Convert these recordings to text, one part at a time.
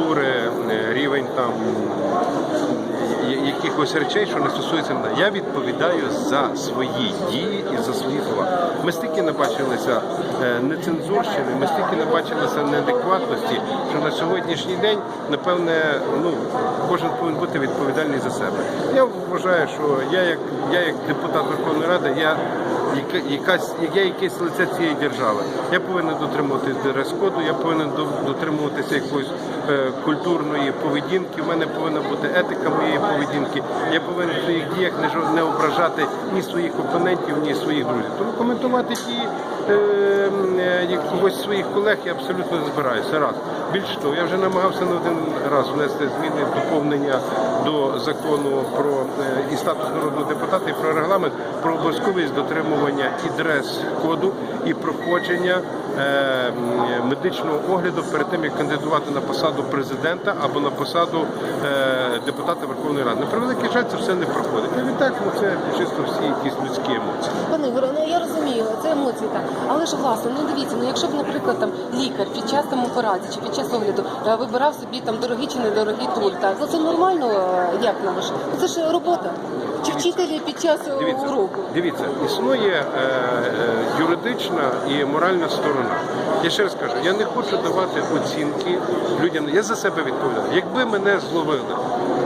культури, е, рівень там якихось речей, що не стосується мене. Я відповідаю за свої дії і за свої слова. Ми стільки набачилися е, нецензурщини, ми стільки набачилися неадекватності, що на сьогоднішній день, напевне, ну кожен повинен бути відповідальний за себе. Я вважаю, що я як я як депутат Верховної Ради, я якась я якесь лице цієї держави. Я повинен дотримуватись дрес-коду, я повинен до- дотримуватися якоїсь е, культурної поведінки. У мене повинна бути етика моєї поведінки. Я повинен в своїх діях не, не ображати ні своїх опонентів, ні своїх друзів. Тому коментувати ті е, е, когось своїх колег я абсолютно не збираюся. Раз. Більше того, я вже намагався не один раз внести зміни доповнення до закону про е, і статус народного депутата, і про регламент про обов'язковість дотримування і дрес-коду, і проходження е, медичного огляду перед тим, як кандидувати на посаду президента або на посаду е, депутата Верховної Ради. На превеликий жаль, це все не проходить. А відтак ну, це чисто всі якісь людські емоції. Пане Ігоре, ну я це емоції так. Але ж власне, ну дивіться, ну якщо б, наприклад, там лікар під час там операції чи під час огляду е, вибирав собі там дорогі чи недорогі туль, так ну це нормально, е, як на ваш? Ну, Це ж робота. Чи вчителі під час е, Дивіться, уроку? дивіться, існує е, е, юридична і моральна сторона. Я ще раз кажу, я не хочу давати оцінки людям. Я за себе відповідаю. Якби мене зловили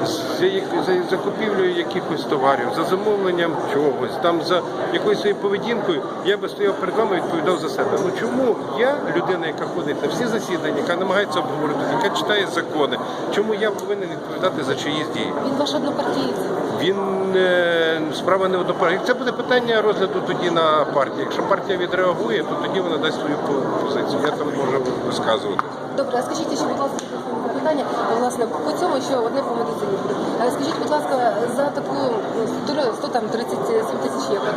за, за закупівлею якихось товарів, за замовленням чогось, там за якоюсь своєю поведінкою, я би стояв перед вами і відповідав за себе. Ну чому я, людина, яка ходить на всі засідання, яка намагається обговорити, яка читає закони, чому я повинен відповідати за чиїсь дії? Він ваш однопартієць. Він е, справа не однопартія. Це буде питання розгляду тоді на партії. Якщо партія відреагує, то тоді вона дасть свою позицію. Я там можу висказувати. Добре, а скажіть ще, будь ласка, питання, власне, по цьому, що одне по медицині Скажіть, будь ласка, за таку ну, 100, там 37 тисяч євро,